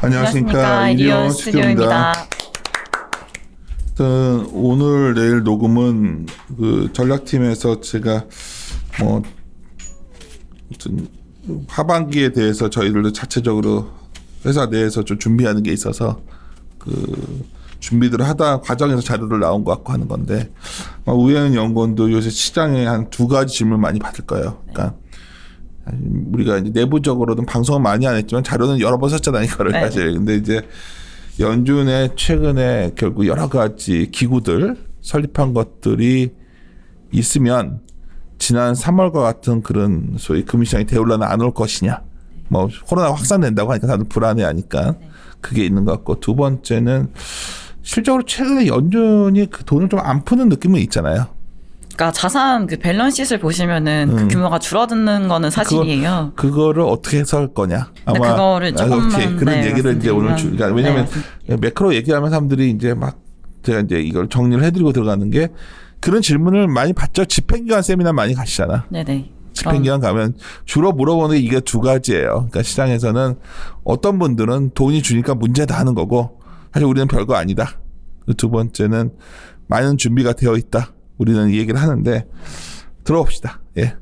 안녕하십니까. 이리온 스튜디오입니다. 오늘 내일 녹음은 그 전략팀에서 제가 뭐 하반기에 대해서 저희들도 자체적으로 회사 내에서 좀 준비하는 게 있어서 그 준비들을 하다 과정에서 자료를 나온 것 같고 하는 건데 아마 우현 연구원도 요새 시장에 한 두 가지 질문 많이 받을 거예요. 그러니까 우리가 이제 내부적으로는 방송은 많이 안 했지만 자료는 여러 번 썼잖아요 이거를 네. 사실. 근데 이제 연준에 최근에 결국 여러 가지 기구들 설립한 것들이 있으면 지난 3월과 같은 그런 소위 금시장이 대올라는 안 올 것이냐. 뭐 코로나 확산된다고 하니까 다들 불안해하니까 그게 있는 것 같고 두 번째는 실적으로 최근에 연준이 그 돈을 좀 안 푸는 느낌은 있잖아요. 그러니까 자산 그 밸런시트를 보시면은 음. 그 규모가 줄어드는 거는 사실이에요. 그거 를 어떻게 해서 할 거냐. 네, 그거를 조금만, 오케이. 그런 네, 얘기를 이제 오늘 주, 그러니까 왜냐면 네. 매크로 얘기하면 사람들이 이제 막 제가 이제 이걸 정리를 해드리고 들어가는 게 그런 질문을 많이 받죠. 집행기관 세미나 많이 가시잖아. 네네. 집행기관 가면 주로 물어보는 게 이게 두 가지예요. 그러니까 시장에서는 어떤 분들은 돈이 주니까 문제다 하는 거고 사실 우리는 별거 아니다. 그두 번째는 많은 준비가 되어 있다. 우리는 이 얘기를 하는데 들어봅시다. 예.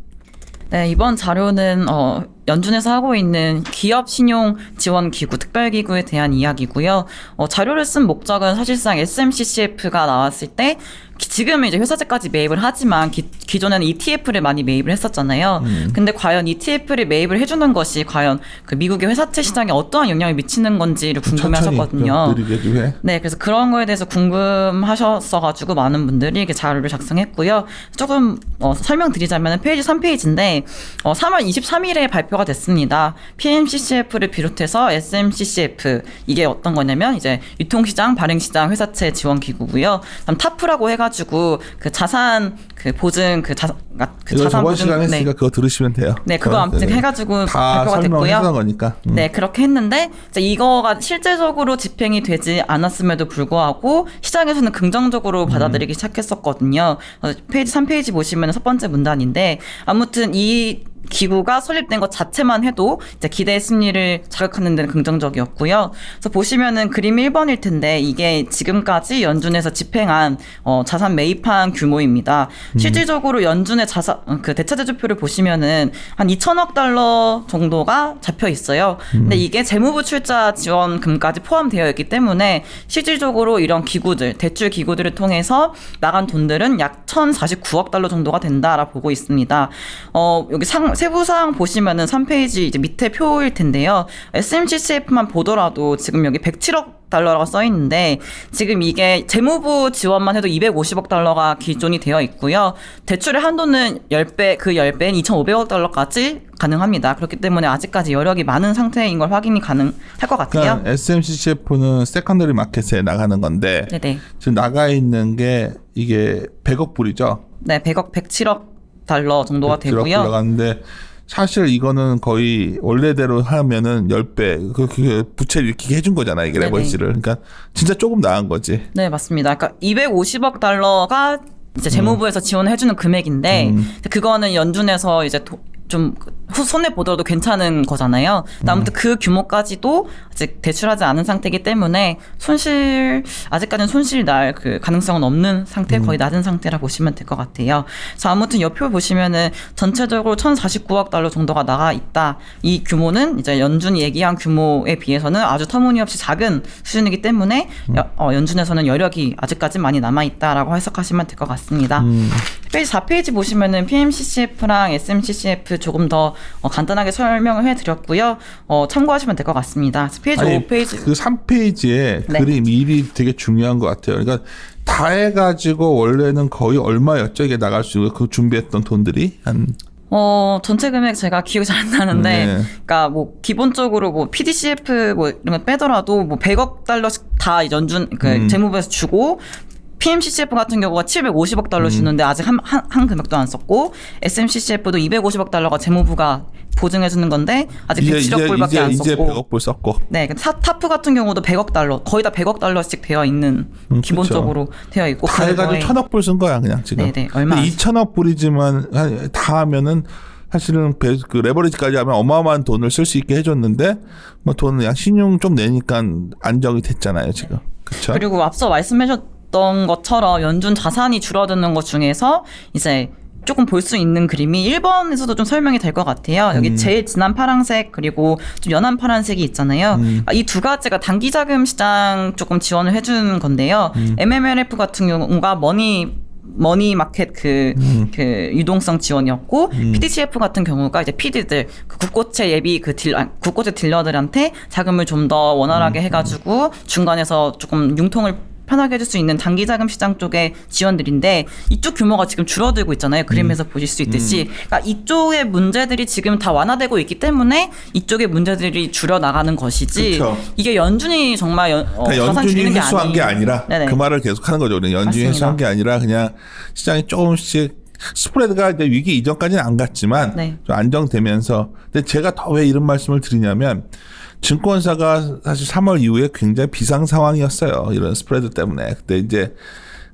네, 이번 자료는 어, 연준에서 하고 있는 기업 신용 지원 기구 특별 기구에 대한 이야기고요. 어, 자료를 쓴 목적은 사실상 SMCCF가 나왔을 때 기- 지금은 이제 회사채까지 매입을 하지만 기, 기존에는 ETF를 많이 매입을 했었잖아요. 음. 근데 과연 ETF를 매입을 해주는 것이 과연 그 미국의 회사채 시장에 어떠한 영향을 미치는 건지를 궁금해하셨거든요. 네, 그래서 그런 거에 대해서 궁금하셨어가지고 많은 분들이 이렇게 자료를 작성했고요. 조금 어, 설명드리자면 페이지 3페이지인데 어, 3월 23일에 발표 가 됐습니다. PMCCF를 비롯해서 SMCCF 이게 어떤 거냐면 이제 유통시장, 발행시장, 회사채 지원 기구고요. 그다음 타프라고 해가지고 그 자산 그 보증 그 자산 그 이거 자산 시간에 네. 했으니까 그거 들으시면 돼요. 네, 그거 아무튼 해가지고 다 발표가 됐고요. 거니까. 음. 네, 그렇게 했는데 이제 이거가 실제적으로 집행이 되지 않았음에도 불구하고 시장에서는 긍정적으로 받아들이기 시작했었거든요. 어, 페이지 3페이지 보시면 첫 번째 문단인데 아무튼 이 기구가 설립된 것 자체만 해도 이제 기대 심리를 자극하는 데는 긍정적이었고요. 그래서 보시면은 그림 1번일 텐데 이게 지금까지 연준에서 집행한 어, 자산 매입한 규모입니다. 실질적으로 연준의 자산 어, 그 대차대조표를 보시면은 한 2천억 달러 정도가 잡혀 있어요. 근데 이게 재무부 출자 지원금까지 포함되어 있기 때문에 실질적으로 이런 기구들 대출 기구들을 통해서 나간 돈들은 약 1,049억 달러 정도가 된다라 보고 있습니다. 어, 여기 상, 세부사항 보시면은 3페이지 이제 밑에 표일 텐데요. SMCCF만 보더라도 지금 여기 107억 달러라고 써 있는데 지금 이게 재무부 지원만 해도 250억 달러가 기존이 되어 있고요. 대출의 한도는 10배 그 10배인 2,500억 달러까지 가능합니다. 그렇기 때문에 아직까지 여력이 많은 상태인 걸 확인이 가능할 것 같아요. 그러니까 SMCCF는 세컨더리 마켓에 나가는 건데 네네. 지금 나가 있는 게 이게 100억 불이죠. 네, 100억, 107억 달러 정도가 100억 되고요. 올라가는데 사실 이거는 거의 원래대로 하면은 10배 그, 그 부채를 이렇게 해준 거잖아 이게 네네. 레버리지를 그러니까 진짜 조금 나은 거지 네, 맞습니다. 그러니까 250억 달러가 이제 재무부에서 지원해주는 금액인데 음. 그거는 연준에서 이제 도- 좀 후- 손해 보더라도 괜찮은 거잖아요. 아무튼 그 규모까지도 아직 대출하지 않은 상태이기 때문에 손실 아직까지는 손실 날 그 가능성은 없는 상태, 거의 낮은 상태라 보시면 될 것 같아요. 자, 아무튼 옆표 보시면은 전체적으로 1,049억 달러 정도가 나가 있다. 이 규모는 이제 연준이 얘기한 규모에 비해서는 아주 터무니없이 작은 수준이기 때문에 여- 어, 연준에서는 여력이 아직까지 많이 남아 있다라고 해석하시면 될 것 같습니다. 페이지 4페이지 보시면은 PMCCF랑 SMCCF 조금 더 어, 간단하게 설명을 해드렸고요. 어, 참고하시면 될 것 같습니다. 페이지 5페이지. 그 3페이지에 네. 그림 1이 되게 중요한 것 같아요 그러니까 다 해가지고 원래는 거의 얼마였죠 이게 나갈 수 있고 그 준비했던 돈들이 한 어, 전체 금액 제가 기억이 잘 안 나는데, 네. 그니까 뭐, 기본적으로 뭐, PDCF 뭐, 이런 거 빼더라도 뭐, 100억 달러씩 다 연준, 그, 음. 재무부에서 주고, PMCCF 같은 경우가 750억 달러 주는데 아직 한, 한, 한 금액도 안 썼고, SMCCF도 250억 달러가 재무부가 보증해 주는 건데 아직 이제 107억 이제 불밖에 이제 안 이제 썼고 100억 불 썼고 네, 그 타, 타프 같은 경우도 100억 달러, 거의 다 100억 달러씩 되어 있는 음, 기본적으로 되어 있고 다 해가지고 천억 불 쓴 거야 그냥 지금. 네네, 얼마 안 근데 2천억 불이지만 한- 다 하면은 사실은 배, 그 레버리지까지 하면 어마어마한 돈을 쓸 수 있게 해줬는데 뭐 돈은 그냥 신용 좀 내니까 안정이 됐잖아요 지금. 그렇죠. 그리고 앞서 말씀하셨 던 것처럼 연준 자산이 줄어드는 것 중에서 이제 조금 볼 수 있는 그림이 1번에서도 좀 설명이 될 것 같아요. 여기 음. 제일 진한 파란색 그리고 좀 연한 파란색이 있잖아요. 음. 이 두 가지가 단기 자금 시장 조금 지원을 해준 건데요. 음. MMLF 같은 경우가 머니 머니 마켓 그, 음. 그 유동성 지원이었고 PDCF 같은 경우가 이제 PD들 그 국고채 예비 그 딜, 아, 국고채 딜러들한테 자금을 좀더 음. 원활하게 해가지고 중간에서 조금 융통을 편하게 해줄 수 있는 단기 자금 시장 쪽의 지원들인데 이쪽 규모가 지금 줄어들고 있잖아요. 그림에서 음. 보실 수 있듯이 그러니까 이쪽의 문제들이 지금 다 완화되고 있기 때문에 이쪽의 문제들이 줄여 나가는 것이지 그쵸. 이게 연준이 정말 연, 어, 그러니까 연준이 줄이는 게 회수한 아니 게 아니라 네네. 그 말을 계속하는 거죠. 우리는 연준이 맞습니다. 회수한 게 아니라 그냥 시장이 조금씩 스프레드가 이제 위기 이전까지는 안 갔지만 네. 좀 안정되면서 근데 제가 더 왜 이런 말씀을 드리냐면 증권사가 사실 3월 이후에 굉장히 비상 상황이었어요. 이런 스프레드 때문에 그때 이제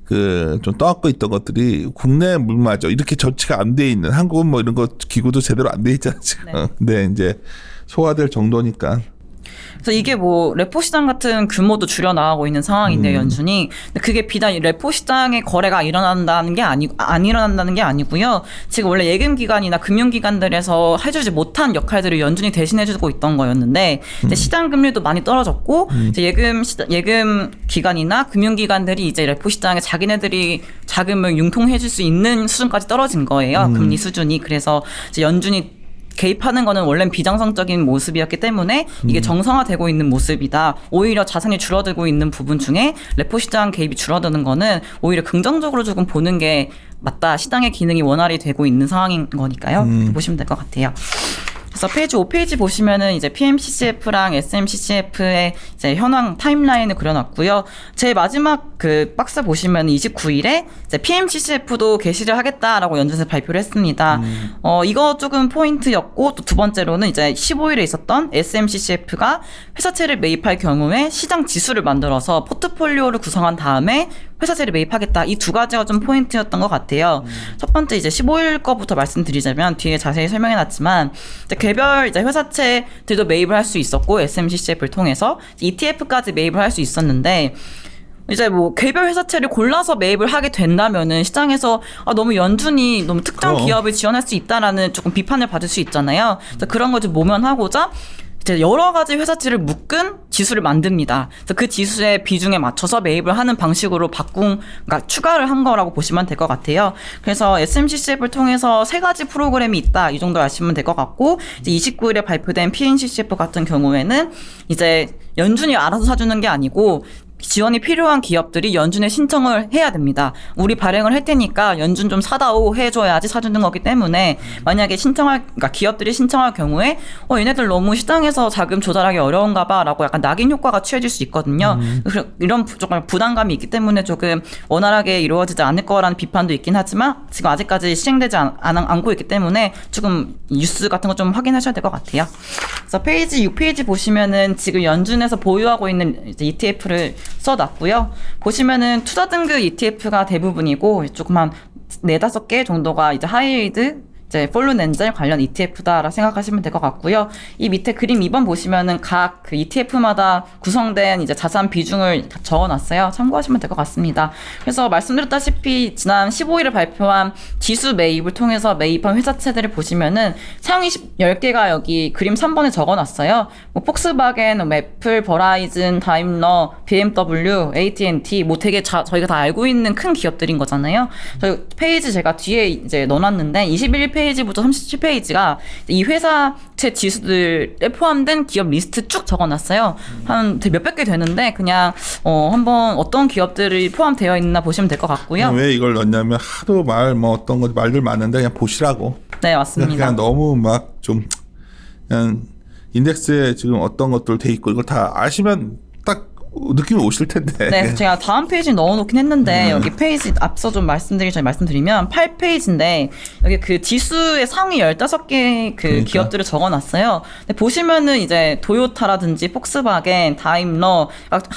그 좀 떠안고 있던 것들이 국내 물마저 이렇게 조치가 안 돼 있는 한국은 뭐 이런 거 기구도 제대로 안 돼 있잖아 지금. 네. 근데 이제 소화될 정도니까 그래서 이게 뭐 레포 시장 같은 규모도 줄여 나가고 있는 상황인데요, 음. 연준이. 근데 그게 비단 이 레포 시장의 거래가 일어난다는 게 아니고 안 일어난다는 게 아니고요. 지금 원래 예금 기관이나 금융 기관들에서 해주지 못한 역할들을 연준이 대신해주고 있던 거였는데 음. 시장 금리도 많이 떨어졌고 이제 예금 시, 예금 기관이나 금융 기관들이 이제 레포 시장에 자기네들이 자금을 융통해줄 수 있는 수준까지 떨어진 거예요, 음. 금리 수준이. 그래서 연준이 개입하는 거는 원래 비정상적인 모습이었기 때문에 이게 음. 정상화되고 있는 모습이다. 오히려 자산이 줄어들고 있는 부분 중에 레포 시장 개입이 줄어드는 거는 오히려 긍정적으로 조금 보는 게 맞다. 시장의 기능이 원활히 되고 있는 상황인 거니까요. 음. 보시면 될 것 같아요. 그래서 페이지 5페이지 보시면은 이제 PMCCF랑 SMCCF의 이제 현황 타임라인을 그려놨고요. 제 마지막 그 박스 보시면 29일에 이제 PMCCF도 게시를 하겠다라고 연준에서 발표를 했습니다. 어 이거 조금 포인트였고 또 두 번째로는 이제 15일에 있었던 SMCCF가 회사채를 매입할 경우에 시장 지수를 만들어서 포트폴리오를 구성한 다음에 회사채를 매입하겠다. 이 두 가지가 좀 포인트였던 것 같아요. 첫 번째 이제 15일 거부터 말씀드리자면 뒤에 자세히 설명해 놨지만 이제 개별 이제 회사채들도 매입을 할 수 있었고 SMCCF를 통해서 ETF까지 매입을 할 수 있었는데 이제 뭐 개별 회사채를 골라서 매입을 하게 된다면은 시장에서 아 너무 연준이 너무 특정 그럼. 기업을 지원할 수 있다라는 조금 비판을 받을 수 있잖아요. 그래서 그런 걸 좀 모면하고자 이제 여러 가지 회사채를 묶은 지수를 만듭니다. 그래서 그 지수의 비중에 맞춰서 매입을 하는 방식으로 바꾼, 그러니까 추가를 한 거라고 보시면 될 것 같아요. 그래서 SMCCF를 통해서 세 가지 프로그램이 있다. 이 정도 아시면 될 것 같고, 이제 29일에 발표된 PNCCF 같은 경우에는 이제 연준이 알아서 사주는 게 아니고 지원이 필요한 기업들이 연준에 신청을 해야 됩니다. 우리 발행을 할 테니까 연준 좀 사다오 해줘야지 사주는 거기 때문에 만약에 신청할 그러니까 기업들이 신청할 경우에 어 얘네들 너무 시장에서 자금 조달하기 어려운가 봐라고 약간 낙인 효과가 취해질 수 있거든요. 그래서 이런 부- 정말 부담감이 있기 때문에 조금 원활하게 이루어지지 않을 거라는 비판도 있긴 하지만 지금 아직까지 시행되지 않, 않- 않 고 있기 때문에 조금 뉴스 같은 거 좀 확인하셔야 될 것 같아요. 그래서 페이지 6페이지 보시면은 지금 연준에서 보유하고 있는 ETF를 써놨고요. 보시면은 투자 등급 ETF가 대부분이고 조금 한 네다섯 개 정도가 이제 하이힐드 이제 폴룬 엔젤 관련 ETF다라 생각하시면 될 것 같고요. 이 밑에 그림 2번 보시면은 각 그 ETF마다 구성된 이제 자산 비중을 다 적어놨어요. 참고하시면 될 것 같습니다. 그래서 말씀드렸다시피 지난 15일에 발표한 지수 매입을 통해서 매입한 회사채들을 보시면은 상위 10개가 여기 그림 3번에 적어놨어요. 뭐 폭스바겐, 뭐 애플, 버라이즌, 다임러, BMW, AT&T 뭐 되게 자, 저희가 다 알고 있는 큰 기업들인 거잖아요. 저희 페이지 제가 뒤에 이제 넣어놨는데 21페이지 부터 37페이지가 이 회사채 지수들에 포함된 기업 리스트 쭉 적어놨어요. 한 몇백 개 되는데 그냥 어 한번 어떤 기업들이 포함되어 있나 보시면 될 것 같고요. 왜 이걸 넣냐면 하도 말 뭐 어떤 거 말들 많은데 그냥 보시라고. 네 맞습니다. 그냥 너무 막 좀 그냥 인덱스에 지금 어떤 것들 돼 있고 이걸 다 아시면 딱 느낌이 오실 텐데. 네, 제가 다음 페이지 넣어놓긴 했는데 여기 페이지 앞서 좀 말씀드리기 전에 말씀드리면 8페이지인데 여기 그 지수의 상위 15개 그 그러니까. 기업들을 적어놨어요. 근데 보시면은 이제 도요타라든지 폭스바겐, 다임러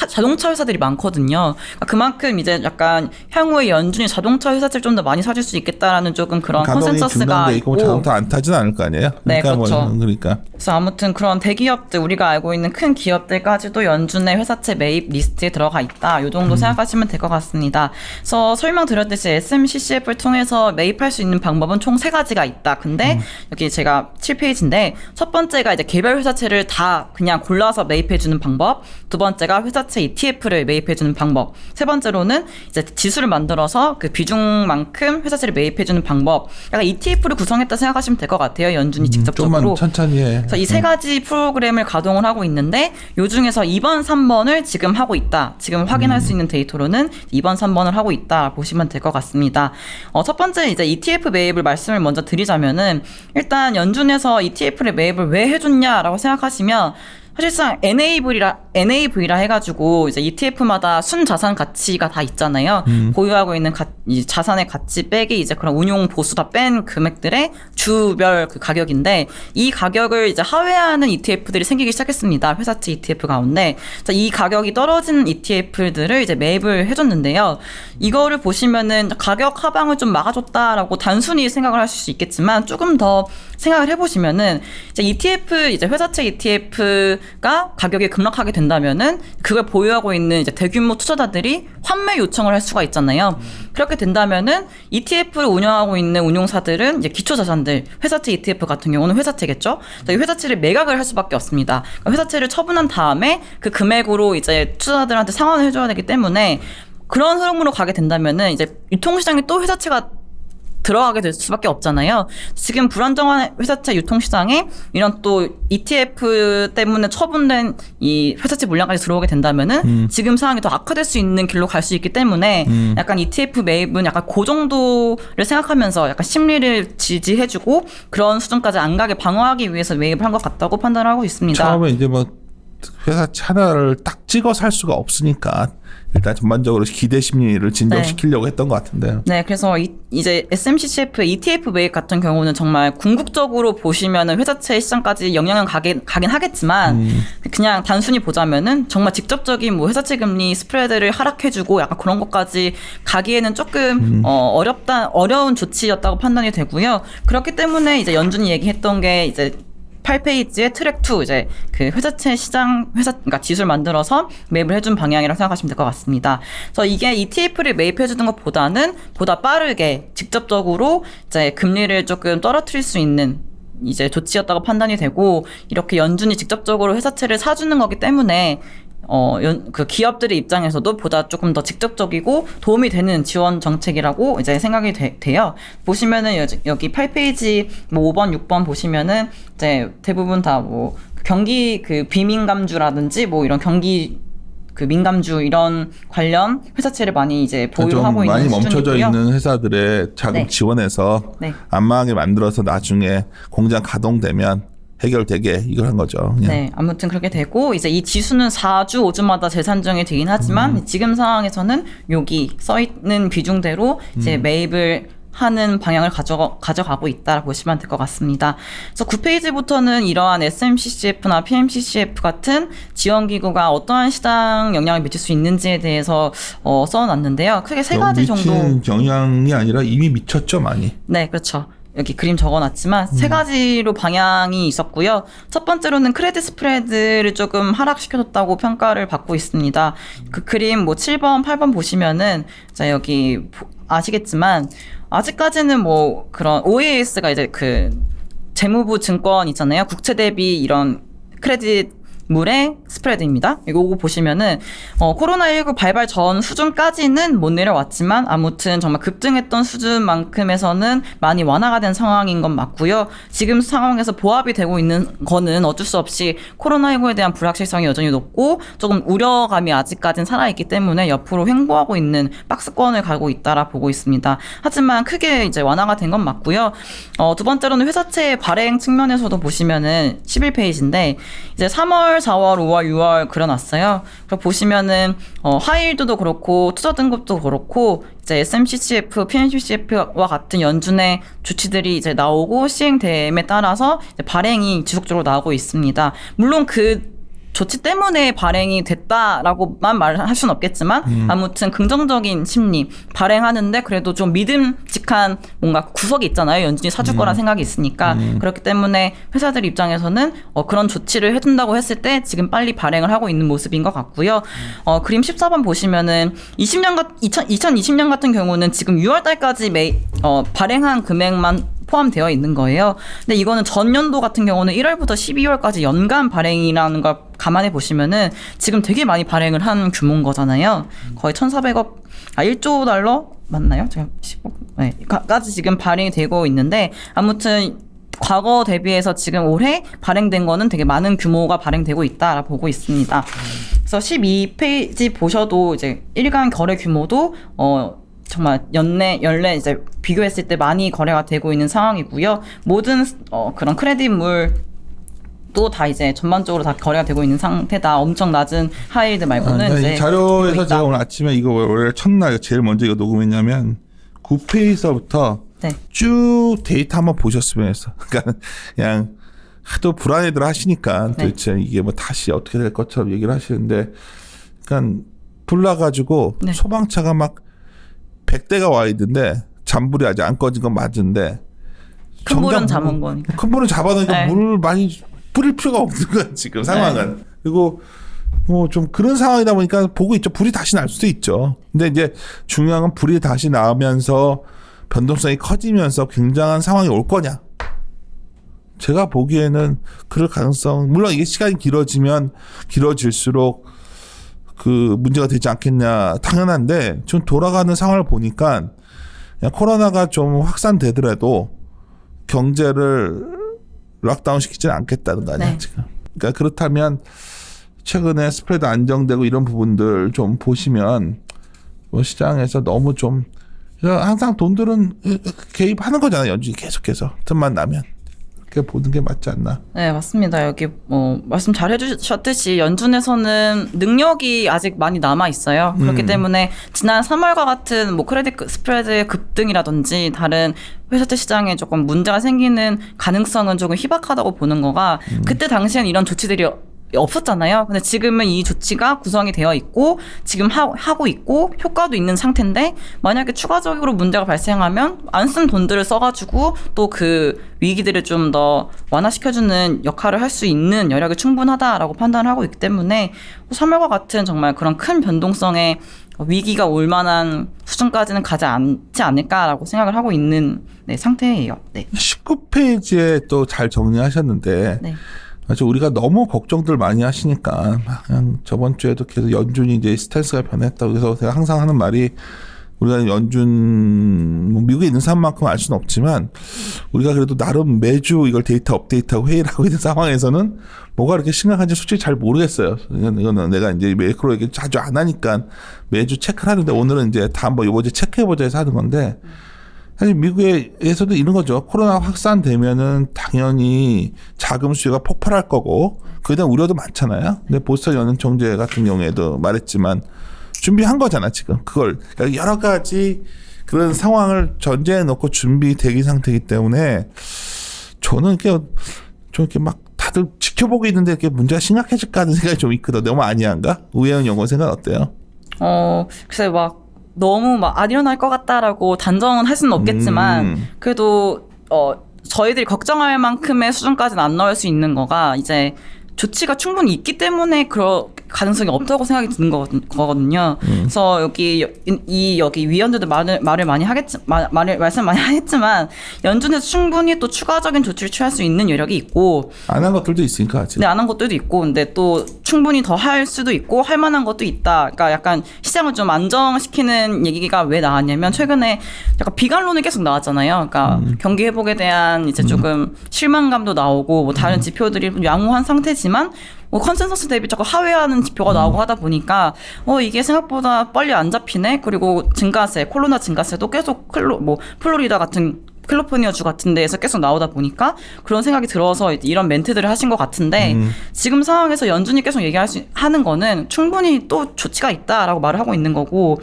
자동차 회사들이 많거든요. 그러니까 그만큼 이제 약간 향후에 연준이 자동차 회사들 좀 더 많이 사줄 수 있겠다라는 조금 그런 컨센서스가 있고 자동차 안 타진 않을 거 아니에요. 네, 그러니까 뭐 그렇죠. 그러니까 그래서 아무튼 그런 대기업들 우리가 알고 있는 큰 기업들까지도 연준의 회사채 매입 리스트에 들어가 있다. 요 정도 생각하시면 될 것 같습니다. 그래서 설명드렸듯이 SMCCF를 통해서 매입할 수 있는 방법은 총 세 가지가 있다. 근데 여기 제가 7페이지인데 첫 번째가 이제 개별 회사채를 다 그냥 골라서 매입해 주는 방법. 두 번째가 회사채 ETF를 매입해 주는 방법. 세 번째로는 이제 지수를 만들어서 그 비중만큼 회사채를 매입해 주는 방법. 약간 ETF를 구성했다 생각하시면 될 것 같아요. 연준이 직접적으로. 좀만 천천히 해. 그래서 이 세 가지 프로그램을 가동을 하고 있는데 요 중에서 2번, 3번을 지금 하고 있다. 지금 확인할 수 있는 데이터로는 2번, 3번을 하고 있다 보시면 될 것 같습니다. 어, 첫 번째 이제 ETF 매입을 말씀을 먼저 드리자면은 일단 연준에서 ETF를 매입을 왜 해줬냐라고 생각하시면 사실상 NAV라 NAV라 해가지고 이제 ETF마다 순 자산 가치가 다 있잖아요. 보유하고 있는 가, 이 자산의 가치 빼기 이제 그런 운용 보수 다 뺀 금액들의 주별 그 가격인데 이 가격을 이제 하회하는 ETF들이 생기기 시작했습니다. 회사채 ETF 가운데 그래서 이 가격이 떨어진 ETF들을 이제 매입을 해줬는데요. 이거를 보시면은 가격 하방을 좀 막아줬다라고 단순히 생각을 하실 수 있겠지만 조금 더 생각을 해보시면은 이제 ETF 이제 회사채 ETF가 가격이 급락하게 된다면은 그걸 보유하고 있는 이제 대규모 투자자들이 환매 요청을 할 수가 있잖아요. 그렇게 된다면은 ETF를 운영하고 있는 운용사들은 이제 기초 자산들 회사채 ETF 같은 경우는 회사채겠죠. 이 회사채를 매각을 할 수밖에 없습니다. 그러니까 회사채를 처분한 다음에 그 금액으로 이제 투자자들한테 상환을 해줘야 되기 때문에 그런 흐름으로 가게 된다면은 이제 유통시장에 또 회사채가 들어가게 될 수밖에 없잖아요. 지금 불안정한 회사채 유통시장에 이런 또 ETF 때문에 처분된 이 회사채 물량까지 들어오게 된다면은 지금 상황이 더 악화될 수 있는 길로 갈 수 있기 때문에 약간 ETF 매입은 약간 그 정도를 생각하면서 약간 심리를 지지해주고 그런 수준까지 안 가게 방어하기 위해서 매입을 한 것 같다고 판단하고 있습니다. 처음에 이제 뭐 회사 하나를 딱 찍어 살 수가 없으니까 일단 전반적으로 기대 심리를 진정시키려고 했던 것 같은데요. 네, 그래서 이, 이제 SMCCF ETF 매입 같은 경우는 정말 궁극적으로 보시면은 회사채 시장까지 영향은 가긴, 가긴 하겠지만 그냥 단순히 보자면은 정말 직접적인 뭐 회사채 금리 스프레드를 하락해주고 약간 그런 것까지 가기에는 조금 어, 어렵다 어려운 조치였다고 판단이 되고요. 그렇기 때문에 이제 연준이 얘기했던 게 이제 8페이지의 트랙 2 이제 그 회사채 시장 회사 그러니까 지수를 만들어서 매입을 해준 방향이라고 생각하시면 될 것 같습니다. 그래서 이게 ETF를 매입해 주는 것보다는 보다 빠르게 직접적으로 이제 금리를 조금 떨어뜨릴 수 있는 이제 조치였다고 판단이 되고 이렇게 연준이 직접적으로 회사채를 사주는 거기 때문에 어, 연, 그 기업들의 입장에서도 보다 조금 더 직접적이고 도움이 되는 지원 정책이라고 이제 생각이 돼, 돼요. 보시면은 여기, 여기 8페이지 뭐 5번, 6번 보시면은 이제 대부분 다 뭐 경기 그 비민감주라든지 뭐 이런 경기 그 민감주 이런 관련 회사채를 많이 이제 좀 보유하고 있는 많이 멈춰져 수준이고요. 있는 회사들의 자금 네. 지원해서 네. 안 망하게 만들어서 나중에 공장 가동되면 해결되게 이걸 한 거죠. 그냥. 네, 아무튼 그렇게 되고 이제 이 지수는 4주, 5주마다 재산정이 되긴 하지만 음. 지금 상황에서는 여기 써 있는 비중대로 음. 이제 매입을 하는 방향을 가져, 가져가고 있다 보시면 될 것 같습니다. 그래서 9페이지부터는 이러한 SMCCF나 PMCCF 같은 지원기구가 어떠한 시장 영향을 미칠 수 있는지에 대해서 어, 써놨는데요. 크게 세 가지 정도. 미치는 영향이 아니라 이미 미쳤죠 많이. 네, 그렇죠. 여기 그림 적어놨지만 세 가지로 방향이 있었고요. 첫 번째로는 크레딧 스프레드를 조금 하락시켜줬다고 평가를 받고 있습니다. 그 그림 뭐 7번, 8번 보시면은 자 여기 보- 아시겠지만 아직까지는 뭐 그런 OAS가 이제 그 재무부 증권 있잖아요. 국채 대비 이런 크레딧 물의 스프레드입니다. 이거 보시면은 어, 코로나19 발발 전 수준까지는 못 내려왔지만 아무튼 정말 급등했던 수준만큼에서는 많이 완화가 된 상황인 건 맞고요. 지금 상황에서 보합이 되고 있는 거는 어쩔 수 없이 코로나19에 대한 불확실성이 여전히 높고 조금 우려감이 아직까지는 살아있기 때문에 옆으로 횡보하고 있는 박스권을 가고 있다라 보고 있습니다. 하지만 크게 이제 완화가 된 건 맞고요. 어, 두 번째로는 회사채 발행 측면에서도 보시면은 11페이지인데 이제 3월 3월, 4월, 5월, 6월 그려놨어요. 그리고 보시면은 어, 하이힐드도 그렇고 투자 등급도 그렇고 이제 SMCCF, PNCCF와 같은 연준의 조치들이 이제 나오고 시행됨에 따라서 이제 발행이 지속적으로 나오고 있습니다. 물론 그 조치 때문에 발행이 됐다라고만 말할 수는 없겠지만 아무튼 긍정적인 심리 발행하는데 그래도 좀 믿음직한 뭔가 구석이 있잖아요. 연준이 사줄 거란 생각이 있으니까. 그렇기 때문에 회사들 입장에서는 어, 그런 조치를 해준다고 했을 때 지금 빨리 발행을 하고 있는 모습인 것 같고요. 어, 그림 14번 보시면은 20년 같 2000, 2020년 같은 경우는 지금 6월 달까지 매 어, 발행한 금액만 포함되어 있는 거예요. 근데 이거는 전년도 같은 경우는 1월부터 12월까지 연간 발행이라는 걸 감안해 보시면은 지금 되게 많이 발행을 한 규모인 거잖아요. 거의 1,400억 아 1조 달러 맞나요? 제가 10억 네. 까지 지금 발행이 되고 있는데 아무튼 과거 대비해서 지금 올해 발행된 거는 되게 많은 규모가 발행되고 있다라 보고 있습니다. 그래서 12페이지 보셔도 이제 일간 거래 규모도 어 정말 연내 연내 이제 비교했을 때 많이 거래가 되고 있는 상황이고요. 모든 어 그런 크레딧물 또다 이제 전반적으로 다 거래가 되고 있는 상태다. 엄청 낮은 하이힐드 말고는 아, 이제 이 자료에서. 제가 오늘 아침에 이거 원래 첫날 제일 먼저 이거 녹음했냐면 9페이지서부터 네. 쭉 데이터 한번 보셨으면 해서 그러니까 그냥 하도 불안해들 하시니까 네. 도대체 이게 뭐 다시 어떻게 될 것처럼 얘기를 하시는데 그러니까 불나가지고 네. 소방차가 막 100대가 와 있는데 잔불이 아직 안 꺼진 건 맞은데 큰 불은 잡은 물- 거니까. 큰 불은 잡아놓으니까 네. 물을 많이 뿌릴 필요가 없는 거야 지금 상황은. 그리고 뭐 좀 그런 상황이다 보니까 보고 있죠. 불이 다시 날 수도 있죠. 근데 이제 중요한 건 불이 다시 나오면서 변동성이 커지면서 굉장한 상황이 올 거냐. 제가 보기에는 그럴 가능성 물론 이게 시간이 길어지면 길어질수록 그 문제가 되지 않겠냐 당연한데 지금 돌아가는 상황을 보니까 코로나가 좀 확산되더라도 경제를 락다운 시키지는 않겠다는 거 아니야 네. 지금. 그러니까 그렇다면 최근에 스프레드 안정되고 이런 부분들 좀 보시면 뭐 시장에서 너무 좀 그러니까 항상 돈들은 개입하는 거잖아요 연준이 계속해서 틈만 나면 보는 게 맞지 않나. 네, 맞습니다. 여기 뭐 말씀 잘 해주셨듯이 연준에서는 능력이 아직 많이 남아 있어요. 그렇기 음. 때문에 지난 3월과 같은 뭐 크레딧 스프레드의 급등이라든지 다른 회사채 시장에 조금 문제가 생기는 가능성은 조금 희박하다고 보는 거가 음. 그때 당시에는 이런 조치들이 없었잖아요. 근데 지금은 이 조치가 구성이 되어 있고 지금 하, 하고 있고 효과도 있는 상태인데 만약에 추가적으로 문제가 발생하면 안 쓴 돈들을 써가지고 또 그 위기들을 좀 더 완화시켜주는 역할을 할 수 있는 여력이 충분하다라고 판단을 하고 있기 때문에 3월과 같은 정말 그런 큰 변동성의 위기가 올 만한 수준까지는 가지 않지 않을까라고 생각을 하고 있는 네, 상태예요. 네. 19페이지에 또 잘 정리하셨는데 네. 사실 우리가 너무 걱정들 많이 하시니까 막 그냥 저번 주에도 계속 연준이 이제 스탠스가 변했다고 그래서 제가 항상 하는 말이 우리가 연준 뭐 미국에 있는 사람만큼 알 수는 없지만 우리가 그래도 나름 매주 이걸 데이터 업데이트하고 회의를 하고 있는 상황에서는 뭐가 그렇게 심각한지 솔직히 잘 모르겠어요. 이거는 내가 이제 매크로 얘기 자주 안 하니까 매주 체크를 하는데 오늘은 이제 다 한번 요번 주에 체크해보자 해서 하는 건데 사실 미국에서도 이런 거죠. 코로나 확산되면은 당연히 자금 수요가 폭발할 거고 그에 대한 우려도 많잖아요. 근데 보스턴 연은총재 같은 경우에도 말했지만 준비한 거잖아 지금 그걸 그러니까 여러 가지 그런 상황을 전제해 놓고 준비 대기 상태이기 때문에 저는 이렇게 좀 이렇게 막 다들 지켜보고 있는데 이렇게 문제가 심각해질까 하는 생각이 좀 있거든. 너무 아니한가? 우혜연 연구원 생각 어때요? 어, 글쎄 막 너무 막 안 일어날 것 같다라고 단정은 할 수는 없겠지만 음. 그래도 어 저희들이 걱정할 만큼의 수준까지는 안 나올 수 있는 거가 이제 조치가 충분히 있기 때문에 그럴 가능성이 없다고 생각이 드는 거거든- 거거든요. 그래서 여기 여- 이- 이 여기 위원들도 말을 말을 많이 하겠지 말, 말을 말씀 많이 하겠지만 연준에서 충분히 또 추가적인 조치를 취할 수 있는 여력이 있고 안 한 것들도 있으니까 아직. 근데 안한 것들도 있고, 근데 또 충분히 더 할 수도 있고, 할 만한 것도 있다. 그러니까 약간 시장을 좀 안정시키는 얘기가 왜 나왔냐면, 최근에 약간 비관론이 계속 나왔잖아요. 그러니까 경기 회복에 대한 이제 조금 실망감도 나오고, 뭐 다른 지표들이 좀 양호한 상태지만, 뭐 컨센서스 대비 자꾸 하회하는 지표가 나오고 하다 보니까 어 이게 생각보다 빨리 안 잡히네? 그리고 증가세 코로나 증가세도 계속 클로 뭐 플로리다 같은 캘리포니아 주 같은 데에서 계속 나오다 보니까 그런 생각이 들어서 이런 멘트들을 하신 것 같은데 음. 지금 상황에서 연준이 계속 얘기할 수 하는 거는 충분히 또 조치가 있다라고 말을 하고 있는 거고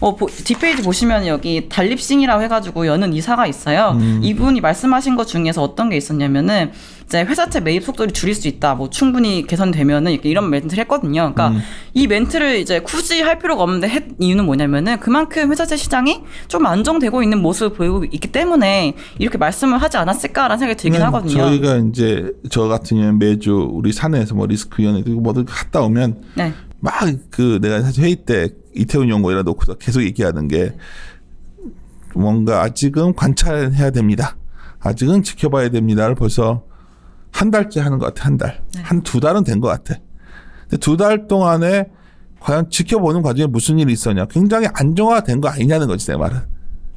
어, 보- 뒷페이지 보시면 여기 달립싱이라고 해가지고 여는 이사가 있어요. 이분이 말씀하신 것 중에서 어떤 게 있었냐면은 이제 회사채 매입 속도를 줄일 수 있다. 뭐 충분히 개선되면은 이렇게 이런 멘트를 했거든요. 그러니까 이 멘트를 이제 굳이 할 필요가 없는데 했 이유는 뭐냐면은 그만큼 회사채 시장이 좀 안정되고 있는 모습을 보이고 있기 때문에 이렇게 말씀을 하지 않았을까라는 생각이 들긴 그냥 하거든요. 저희가 이제 저 같은 경우는 매주 우리 사내에서 뭐 리스크 위원회 그리고 뭐든 갔다 오면 네. 막그 내가 사실 회의 때 이태원 연구 이라 놓고서 계속 얘기하는 게 뭔가 아직은 관찰해야 됩니다. 아직은 지켜봐야 됩니다를 벌써 한 달째 하는 것 같아 한 달, 한두 달은 된 것 같아. 근데 두 달 동안에 과연 지켜보는 과정에 무슨 일이 있었냐? 굉장히 안정화된 거 아니냐는 거지 내 말은.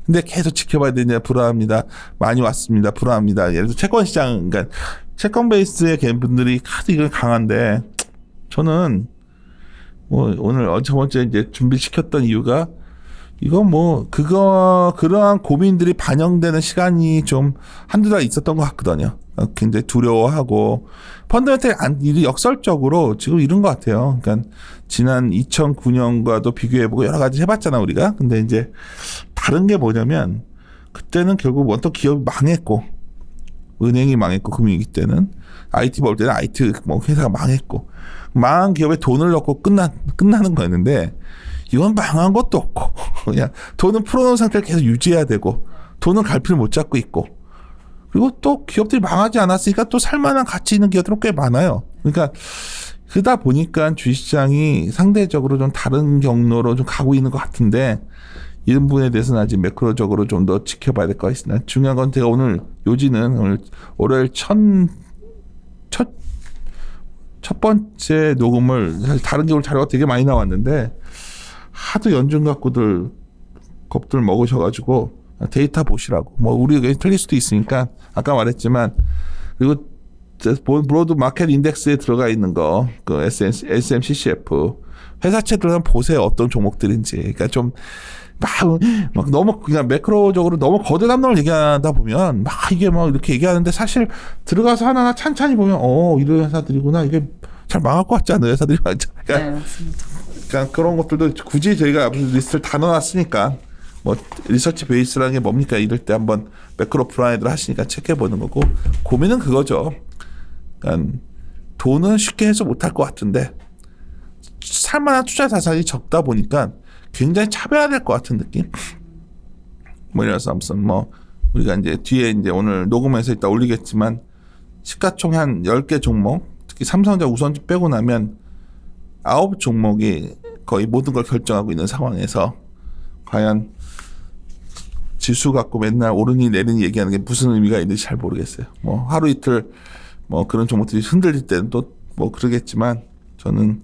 근데 계속 지켜봐야 되냐 불안합니다. 많이 왔습니다. 불안합니다. 예를 들어 채권 시장, 그러니까 채권 베이스의 분들이 카드 이건 강한데 저는 뭐 오늘 어- 저번 주에 이제 준비시켰던 이유가 이건 뭐 그거 그러한 고민들이 반영되는 시간이 좀 한두 달 있었던 것 같거든요. 어, 굉장히 두려워하고 안 일이 역설적으로 지금 이런 것 같아요. 그러니까 지난 2009년과도 비교해보고 여러 가지 해봤잖아 우리가. 근데 이제 다른 게 뭐냐면 그때는 결국 어떤 기업이 망했고 은행이 망했고 금융위기 때는 IT 볼 때는 IT 뭐 회사가 망했고 망한 기업에 돈을 넣고 끝나 끝나는 거였는데 이건 망한 것도 없고 그냥 돈은 풀어놓은 상태를 계속 유지해야 되고 돈은 갈피를 못 잡고 있고 그리고 또 기업들이 망하지 않았으니까 또 살만한 가치 있는 기업들은 꽤 많아요. 그러니까 그러다 보니까 주식시장이 상대적으로 좀 다른 경로로 좀 가고 있는 것 같은데 이런 부분에 대해서는 아직 매크로적으로 좀 더 지켜봐야 될 것 같습니다. 중요한 건 제가 오늘 요지는 오늘 월요일 천, 첫, 첫 번째 녹음을 사실 다른 기업 자료가 되게 많이 나왔는데 하도 연준 갖고들 겁들 먹으셔가지고 데이터 보시라고 뭐 우리 의견이 틀릴 수도 있으니까 아까 말했지만 그리고 브로드 마켓 인덱스에 들어가 있는 거, 그 SM, SMCCF 회사채 들어가면 보세요 어떤 종목들인지. 그러니까 좀 막, 막 너무 그냥 매크로적으로 너무 거대 담론을 얘기하다 보면 막 이게 막 이렇게 얘기하는데 사실 들어가서 하나하나 찬찬히 보면 어 이런 회사들이구나 이게 잘 망할 것 같지 않아요 회사들이 맞죠. 그러니까 네, 맞습니다. 그러니까 그런 것들도 굳이 저희가 무슨 리스트를 다 넣어놨으니까 뭐 리서치 베이스라는 게 뭡니까 이럴 때 한번 매크로 프라이드를 하시니까 체크해 보는 거고 고민은 그거죠. 그러니까 돈은 쉽게 해서 못할 것 같은데 살만한 투자 자산이 적다 보니까 굉장히 차별화될 것 같은 느낌. 뭐 들어서 무슨 뭐 우리가 이제 뒤에 이제 오늘 녹음해서 이따 올리겠지만 시가총 한 10개 종목 특히 삼성전자 우선주 빼고 나면 아홉 종목이 거의 모든 걸 결정하고 있는 상황에서 과연 지수 갖고 맨날 오르니 내리니 얘기하는 게 무슨 의미가 있는지 잘 모르겠어요. 뭐 하루 이틀 뭐 그런 종목들이 흔들릴 때는 또 뭐 그러겠지만 저는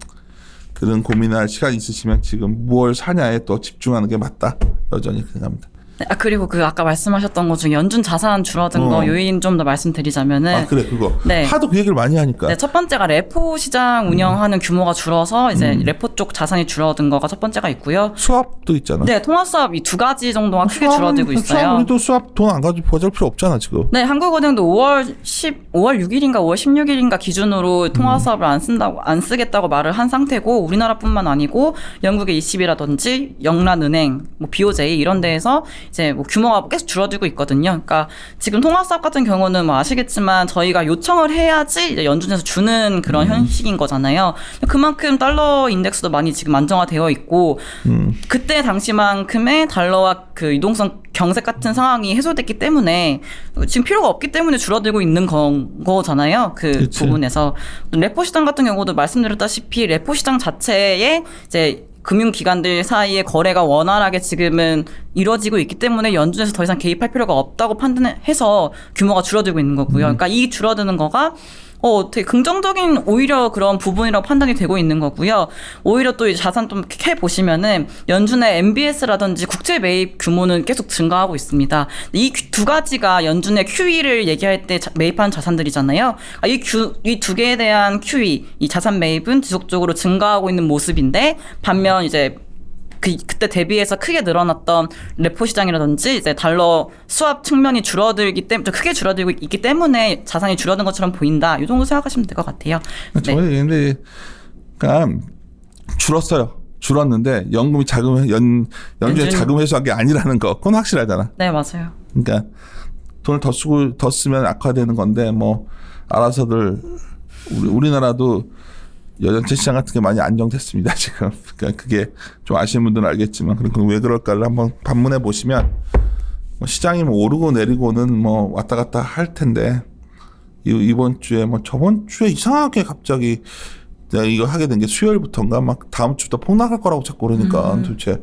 그런 고민할 시간 있으시면 지금 무얼 사냐에 또 집중하는 게 맞다. 여전히 생각합니다. 네, 아 그리고 그 아까 말씀하셨던 것 중에 연준 자산 줄어든 어. 거 요인 좀 더 말씀드리자면은 아 그래 그거 네. 하도 그 얘기를 많이 하니까 네, 첫 번째가 레포 시장 운영하는 규모가 줄어서 이제 음. 레포 쪽 자산이 줄어든 거가 첫 번째가 있고요. 수압도 있잖아. 네, 통화 수업 이두 가지 정도가 크게 수압은- 줄어들고 수압 있어요. 우리도 수압 돈 안 가지고 버줄 필요 없잖아 지금. 네, 한국은행도 5월 10, 5월 6일인가 5월 16일인가 기준으로 음. 통화 수업을 안 쓴다고 안 쓰겠다고 말을 한 상태고 우리나라뿐만 아니고 영국의 ECB라든지 영란은행, 뭐 BOJ 이런 데에서 이제 뭐 규모가 계속 줄어들고 있거든요. 그러니까 지금 통화 수업 같은 경우는 뭐 아시겠지만 저희가 요청을 해야지 연준에서 주는 그런 현식인 거잖아요. 그만큼 달러 인덱스도 많이 지금 안정화되어 있고 음. 그때 당시만큼의 달러와 그 유동성 경색 같은 상황이 해소됐기 때문에 지금 필요가 없기 때문에 줄어들고 있는 건 거잖아요. 그 그치. 부분에서 레포 시장 같은 경우도 말씀드렸다시피 레포 시장 자체에 이제 금융기관들 사이의 거래가 원활하게 지금은 이루어지고 있기 때문에 연준에서 더 이상 개입할 필요가 없다고 판단해서 규모가 줄어들고 있는 거고요. 그러니까 이 줄어드는 거가 어, 되게 긍정적인 오히려 그런 부분이라고 판단이 되고 있는 거고요. 오히려 또이 자산 좀캐 보시면은 연준의 MBS라든지 국제 매입 규모는 계속 증가하고 있습니다. 이 두 가지가 연준의 QE를 얘기할 때 자- 매입한 자산들이잖아요. 아, 이두 개에 대한 QE, 이 자산 매입은 지속적으로 증가하고 있는 모습인데 반면 이제 그 그때 대비해서 크게 늘어났던 레포 시장이라든지 이제 달러 수합 측면이 줄어들기 때문에 크게 줄어들고 있기 때문에 자산이 줄어든 것처럼 보인다. 이 정도 생각하시면 될 것 같아요. 네. 저는 근데 그러니까 줄었어요. 줄었는데 연금이 자금 연 연준이 연준- 자금 회수한 게 아니라는 거 그건 확실하잖아. 네, 맞아요. 그러니까 돈을 더 쓰고 더 쓰면 악화되는 건데 뭐 알아서들 우리 우리나라도 여전체 시장 같은 게 많이 안정됐습니다 지금. 그러니까 그게 좀 아시는 분들은 알겠지만 그럼 왜 그럴까를 한번 반문해 보시면 뭐 시장이 뭐 오르고 내리고는 뭐 왔다 갔다 할 텐데 이, 이번 주에 뭐 저번 주에 이상하게 갑자기 내가 이거 하게 된 게 수요일부터인가 막 다음 주부터 폭락할 거라고 자꾸 그러니까 도대체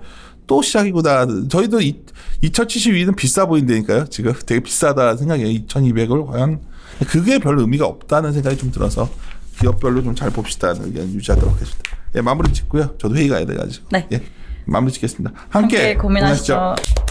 또 시작이구나. 저희도 이, 2072는 비싸 보인다니까요. 지금 되게 비싸다 생각이에요. 2200을 과연 그게 별로 의미가 없다는 생각이 좀 들어서 기업별로 좀 잘 봅시다는 의견 유지하도록 하겠습니다. 예, 마무리 짓고요. 저도 회의 가야 돼가지고. 네. 예, 마무리 짓겠습니다. 함께, 함께 고민하시죠. 고민하시죠.